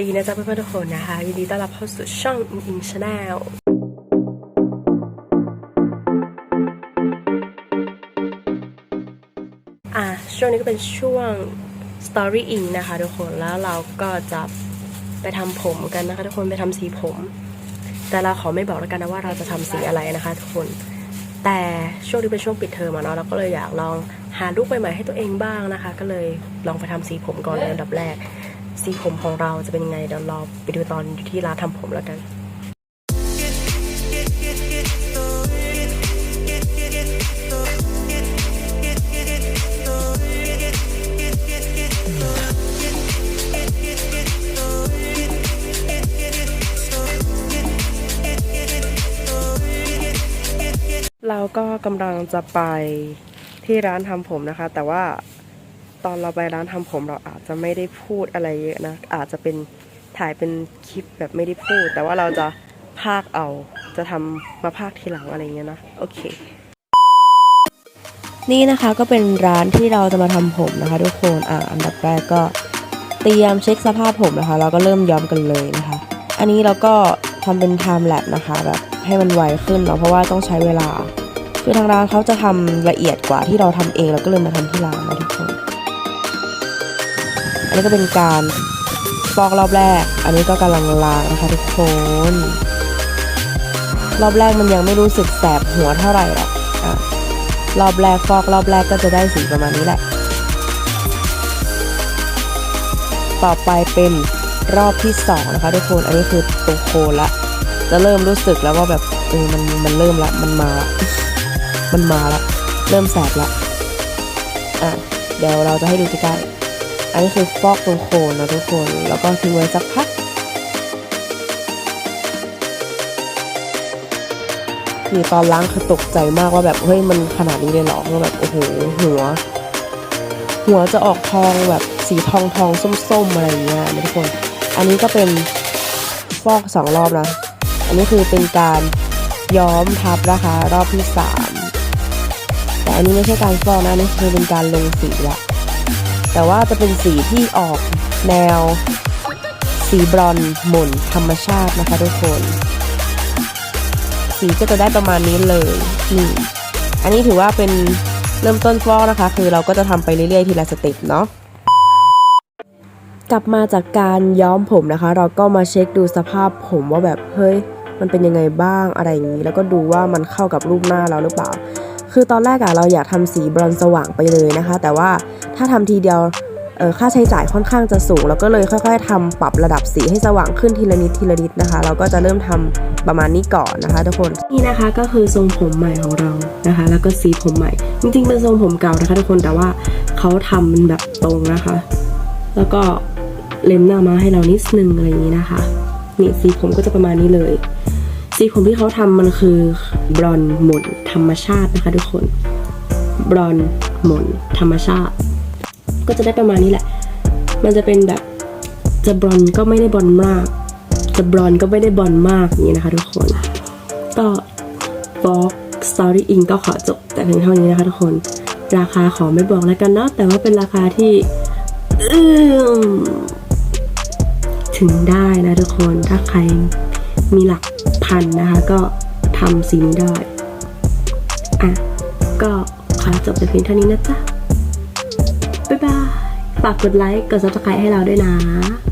ดีนะจ๊ะเพื่อนๆทุกคนนะคะยินดีต้อนรับเข้าสู่ช่องอิงอิงชาแนลอะช่วงนี้ก็เป็นช่วง Story i n นะคะทุกคนแล้วเราก็จะไปทำผมกันนะคะทุกคนไปทำสีผม แต่เราขอไม่บอกแล้วกันนะว่าเราจะทำสีอะไรนะคะทุกคน แต่ช่วงนี้เป็นช่วงปิดเทอมอะเนาะเราก็เลยอยากลองหาลุคใหม่ๆให้ตัวเองบ้างนะคะ ก็เลยลองไปทำสีผมก่อนในอันดับแรก สีผมของเราจะเป็นยังไงเดี๋ยวรอไปดูตอนอยู่ที่ร้านทำผมแล้วกันเราก็กำลังจะไปที่ร้านทำผมนะคะ แต่ว่า ตอนเราไปร้านทำผมเราอาจจะไม่ได้พูดอะไรเยอะนะ อาจจะเป็นถ่ายเป็นคลิปแบบไม่ได้พูด แต่ว่าเราจะพากเอา จะทำมาพากทีหลังอะไรเงี้ยนะ โอเค นี่นะคะก็เป็นร้านที่เราจะมาทำผมนะคะ ทุกคน อ่า อันดับแรกก็เตรียมเช็คสภาพผมนะคะ เราก็เริ่มย้อมกันเลยนะคะ อันนี้เราก็ทำเป็นไทม์แลปนะคะแบบให้มันไวขึ้นเนาะเพราะว่าต้องใช้เวลา คือทางร้านเขาจะทำละเอียดกว่าที่เราทำเองเราก็เลยมาทำที่ร้านนะทุกคน อันนี้ก็เป็นการฟอกรอบแรก อันนี้ก็กำลังล้างนะคะทุกคน รอบแรกมันยังไม่รู้สึกแสบหัวเท่าไหร่หรอกอะรอบแรกฟอกรอบแรกก็จะได้สีประมาณนี้แหละ ต่อไปเป็นรอบที่สองนะคะทุกคน อันนี้คือตรงโคนละ จะเริ่มรู้สึกแล้วว่าแบบเออมันมันเริ่มละ มันมาละ มันมาละ เริ่มแสบละ อะ เดี๋ยวเราจะให้ดูใกล้ๆ อันนี้คือฟอกตรงโคนนะทุกคน แล้วก็ทิ้งไว้สักพักคือตอนล้างคือตกใจมากว่าแบบเฮ้ยมันขนาดนี้เลยเหรอว่าแบบโอ้โหหัว หัวจะออกทองแบบสีทองทองส้มๆอะไรอย่างเงี้ยนะทุกคน อันนี้ก็เป็นฟอกสองรอบนะ อันนี้คือเป็นการย้อมทับนะคะ รอบที่สามแต่อันนี้ไม่ใช่การฟอกนะอันนี่คือเป็นการลงสีละ แต่ว่าจะเป็นสีที่ออกแนว สีบรอนซ์หม่นธรรมชาตินะคะทุกคน สีก็จะได้ประมาณนี้เลยนี่ อันนี้ถือว่าเป็นเริ่มต้นฟอกนะคะ คือเราก็จะทำไปเรื่อยๆทีละสเต็ปเนาะกลับมาจากการย้อมผมนะคะ เราก็มาเช็คดูสภาพผมว่าแบบเฮ้ยมันเป็นยังไงบ้างอะไรอย่างนี้ แล้วก็ดูว่ามันเข้ากับรูปหน้าเราหรือเปล่า คือตอนแรกอะเราอยากทำสีบรอนซ์สว่างไปเลยนะคะ แต่ว่า ถ้าทำทีเดียวค่าใช้จ่ายค่อนข้างจะสูงเราก็เลยค่อย ๆทำปรับระดับสีให้สว่างขึ้นทีละนิดทีละนิดนะคะ เราก็จะเริ่มทำประมาณนี้ก่อนนะคะทุกคนนี่นะคะก็คือทรงผมใหม่ของเรานะคะ แล้วก็สีผมใหม่ จริงๆเป็นทรงผมเก่านะคะทุกคนแต่ว่าเขาทำมันแบบตรงนะคะ แล้วก็เล็มหน้ามาให้เรานิดนึงอะไรอย่างนี้นะคะนี่สีผมก็จะประมาณนี้เลย สีผมที่เขาทำมันคือบรอนซ์หม่นธรรมชาตินะคะทุกคน บรอนซ์หม่นธรรมชาติ ก็จะได้ประมาณนี้แหละ มันจะเป็นแบบจะบรอนก็ไม่ได้บรอนมาก จะบรอนก็ไม่ได้บรอนมากนี้นะคะทุกคนก็บล็อกสตอรี่อิงก็ขอจบแต่เพียงเท่านี้นะคะทุกคน ราคาขอไม่บอกแล้วกันเนาะแต่ว่าเป็นราคาที่อืมถึงได้นะทุกคนถ้าใครมีหลักพันนะคะ ก็ทำสีนี้ได้ อะ ก็ขอจบแต่เพียงเท่านี้นะจ๊ะ บ๊ายบาย ฝากกดไลค์ กด subscribe ให้เราด้วยนะและ